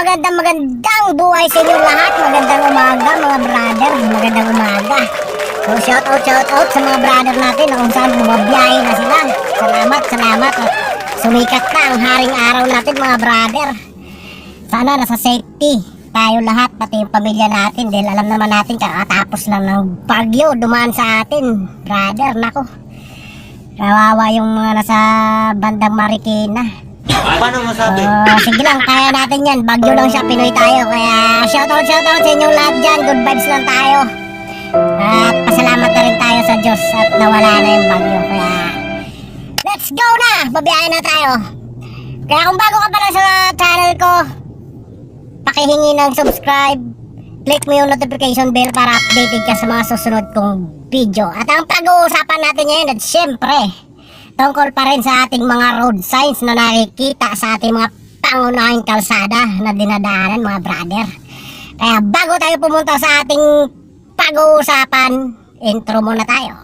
magandang magandang buhay sa inyo lahat. Magandang umaga mga brother. Magandang umaga. So shout out, shout out sa mga brother natin na kung saan bumabiyahe na sila. Salamat, salamat. At sumikat na ang haring araw natin mga brother. Sana nasa safety tayo lahat, pati yung pamilya natin. Dahil alam naman natin kakatapos lang ng bagyo dumaan sa atin. Brother, nako. Kawawa yung mga nasa bandang Marikina. Paano masabi? Ah, sige lang, kaya natin yan. Bagyo lang siya, Pinoy tayo. Kaya shoutout, shoutout sa inyong lahat dyan. Good vibes lang tayo. At pasalamat na rin tayo sa Diyos at nawala na yung bagyo. Kaya let's go na! Babiyahin na tayo. Kaya kung bago ka pala sa channel ko, pakihingi ng subscribe. Click mo yung notification bell para updated ka sa mga susunod kong video. At ang pag-uusapan natin ngayon at syempre, tungkol pa rin sa ating mga road signs na nakikita sa ating mga pangunahing kalsada na dinadaanan mga brother. Kaya bago tayo pumunta sa ating pag-uusapan, intro muna tayo.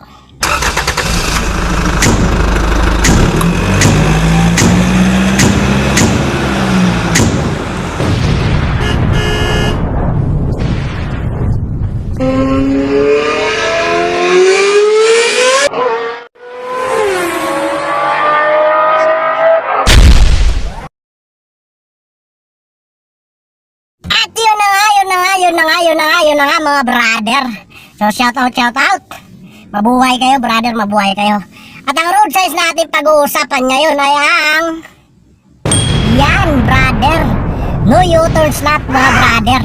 At yun na nga, yun na nga, yun na nga, yun na nga, yun na nga mga brother. So shout out, shout out. Mabuhay kayo brother, mabuhay kayo. At ang road signs natin pag-uusapan ngayon ay ang... Yan brother. No U-turn slot mga brother.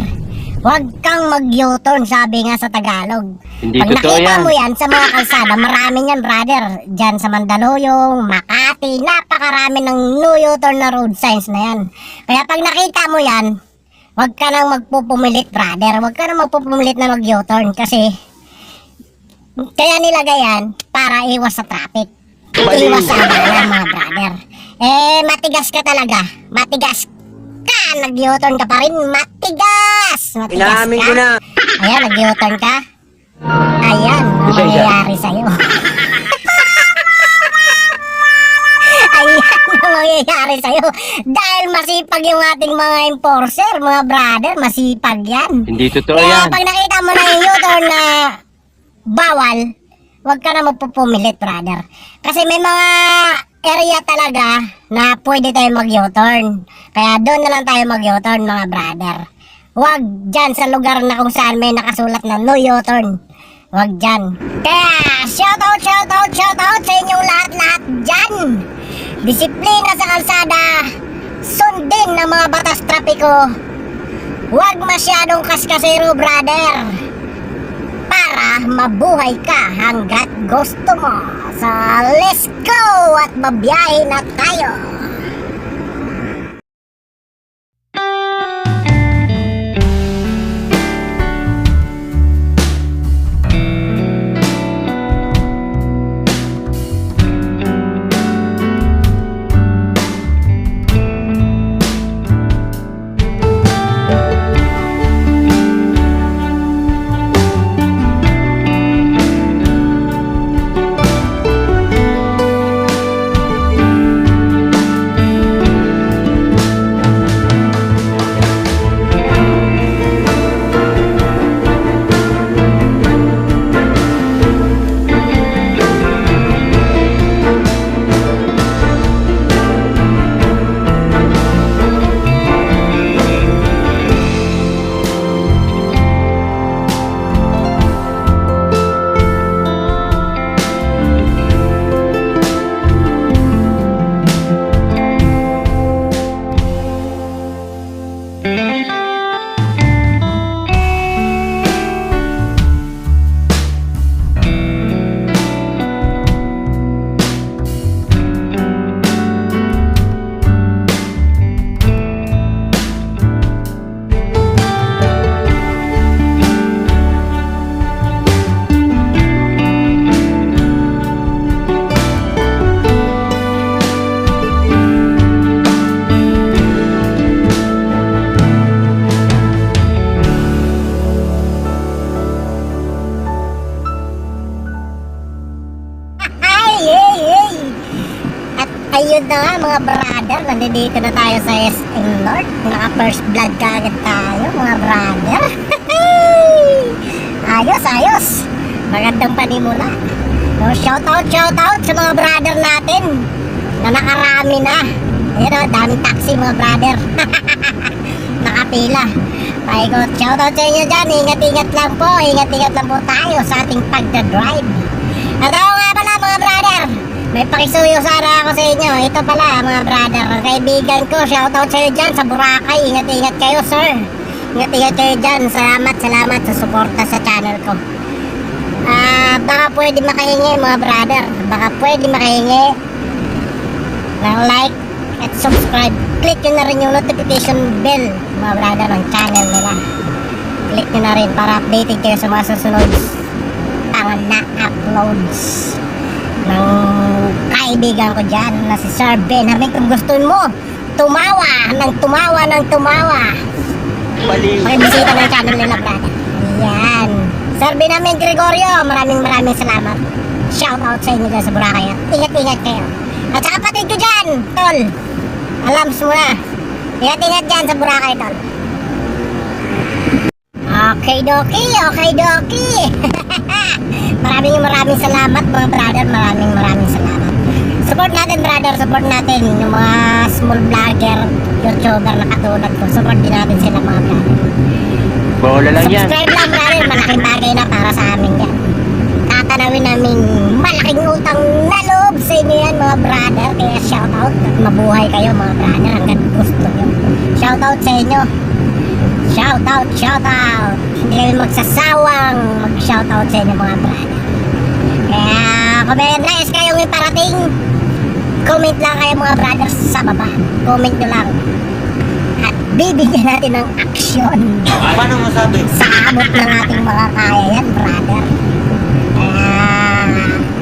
Huwag kang mag-U-turn sabi nga sa Tagalog. Hindi Pag nakita yan. mo yan sa mga kalsada, marami yan brother. Diyan sa Mandaluyong, Makati, napakarami ng no U-turn na road signs na yan. Kaya pag nakita mo yan, Huwag ka nang magpupumilit, brother. Huwag ka nang magpupumilit na mag-U-turn kasi kaya nilagay yan para iwas sa traffic. Iwas sa abala, mga brother. Eh, matigas ka talaga. Matigas ka. Nag-U-turn ka pa rin. Matigas! Matigas Inaamin ka. ko na. Ayan, nag-U-turn ka. Ayan, ang mangyayari sa'yo. ang mangyayari sa'yo. Dahil masipag yung ating mga enforcer, mga brother, masipag yan. Hindi totoo Kaya yan. pag nakita mo na yung U-turn na bawal, huwag ka na magpupumilit, brother. Kasi may mga area talaga na pwede tayo mag-U-turn. Kaya doon na lang tayo mag-U-turn, mga brother. Huwag dyan sa lugar na kung saan may nakasulat na no U-turn. Huwag dyan. Kaya, shoutout, shoutout, shoutout sa inyong lahat-lahat dyan. Disiplina sa kalsada. Sundin ng mga batas trapiko. Huwag masyadong kaskasero, brother. Para mabuhay ka hanggat gusto mo. So, let's go at mabiyahe na tayo. Mga brother, nandito na tayo sa SM North. Naka first blood ka agad tayo mga brother. ayos, ayos. Magandang panimula. So, shout out, shout out sa mga brother natin na nakarami na. Ayan o, daming taxi mga brother. Nakapila. Paikot, shout out sa inyo dyan. Ingat-ingat lang po. Ingat-ingat lang po tayo sa ating pagdadrive. At May pakisuyo sana ako sa inyo. Ito pala mga brother. Kaibigan ko, shout out sa inyo dyan sa Boracay. Ingat-ingat kayo sir. Ingat-ingat kayo dyan. Salamat, salamat sa suporta sa channel ko. Ah, baka pwede makahingi mga brother. Baka pwede makahingi ng like at subscribe. Click nyo na rin yung notification bell mga brother ng channel nila. Click nyo na rin para updated kayo sa mga susunod ang na-uploads ng kaibigan ko dyan na si Sir Benjamin. Kung gusto mo, tumawa ng tumawa ng tumawa. Pakibisita ng channel nila, brother. Ayan. Sir Benjamin Gregorio, maraming maraming salamat. Shout out sa inyo dyan sa Boracay. at Ingat-ingat kayo. At sa kapatid ko dyan, tol. Alams mo na. Ingat-ingat dyan sa Boracay, tol. Okay, doki. Okay, doki. maraming maraming salamat, mga brother. Maraming maraming salamat. Support natin, brother. Support natin yung mga small vlogger, YouTuber na katulad ko. Support din natin sila, mga brother. Bola lang yan. Subscribe lang brother, malaking bagay na para sa amin yan. Tatanawin namin malaking utang na loob sa inyo yan mga brother. Kaya shout out at mabuhay kayo mga brother hanggang gusto nyo. Shout out sa inyo. Shout out, shout out. Hindi kami magsasawang mag shout out sa inyo mga brother. Kaya kung may advice kayong iparating, comment lang kayo mga brothers sa baba. Comment nyo lang. At bibigyan natin ng aksyon Paano masabi? sa abot ng ating mga kaya yan, brother. Kaya,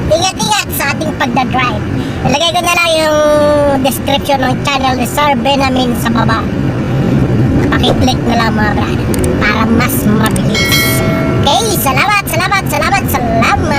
ingat-ingat sa ating pagdadrive. Ilagay ko na lang yung description ng channel ni Sir Benjamin sa baba. Pakiclick na lang mga brother para mas mabilis. Okay, salamat, salamat, salamat, salamat.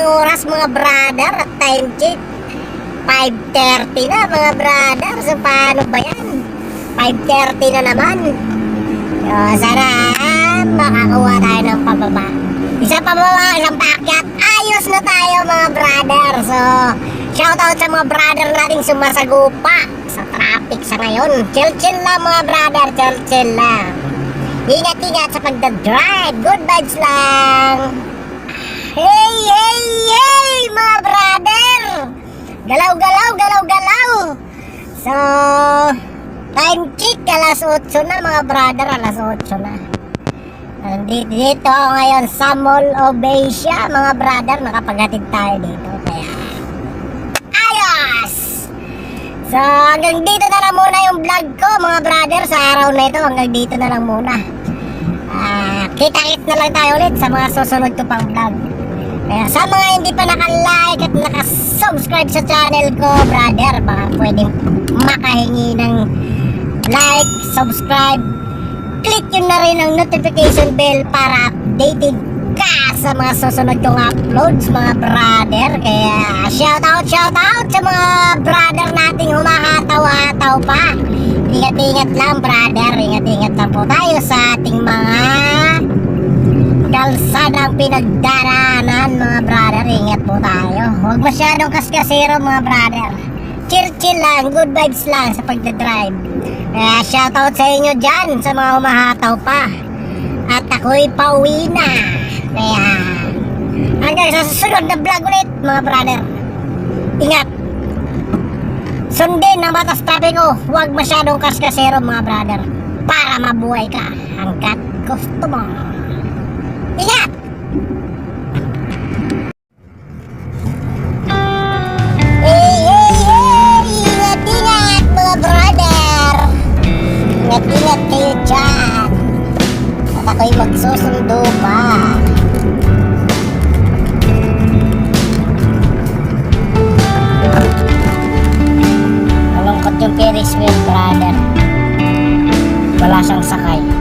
Ang oras mga brother at time check. 5.30 na mga brother. So paano ba yan? 5.30 na naman. So, sana makakuha tayo ng pababa. Isa pa mga isang paakyat. Ayos na tayo mga brother. So, shout out sa mga brother nating sumasagupa sa traffic sa ngayon. Chill chill lang mga brother. Chill chill lang. Ingat-ingat sa pagdadrive. Good vibes lang. Hey, hey, hey, mga brother! Galaw, galaw, galaw, galaw! So, time check, alas 8 na mga brother, alas 8 na. Nandito dito ako ngayon sa Mall of Asia, mga brother, nakapaghatid tayo dito. Kaya, So, hanggang dito na lang muna yung vlog ko, mga brother, sa araw na ito. Hanggang dito na lang muna. Ah, kita-kit na lang tayo ulit sa mga susunod ko pang vlog. Kaya sa mga hindi pa naka-like at naka-subscribe sa channel ko, brother, baka pwedeng makahingi ng like, subscribe, click yun na rin ang notification bell para updated ka sa mga susunod kong uploads mga brother. Kaya shout out shout out sa mga brother nating humahataw-hataw pa. Ingat-ingat lang brother. Ingat-ingat lang po tayo sa ating mga kalsadang pinagdaraanan mga brother ingat po tayo. Huwag masyadong kaskasero mga brother. Chill chill lang good vibes lang sa pagdadrive. Kaya shoutout sa inyo dyan sa mga humahataw pa. At ako'y pauwi na. Kaya hanggang sa susunod na vlog ulit mga brother. Ingat. Sundin ang batas trapiko huwag masyadong kaskasero mga brother. Para mabuhay ka. Hanggat gusto mo. Ingat Wala siyang sakay.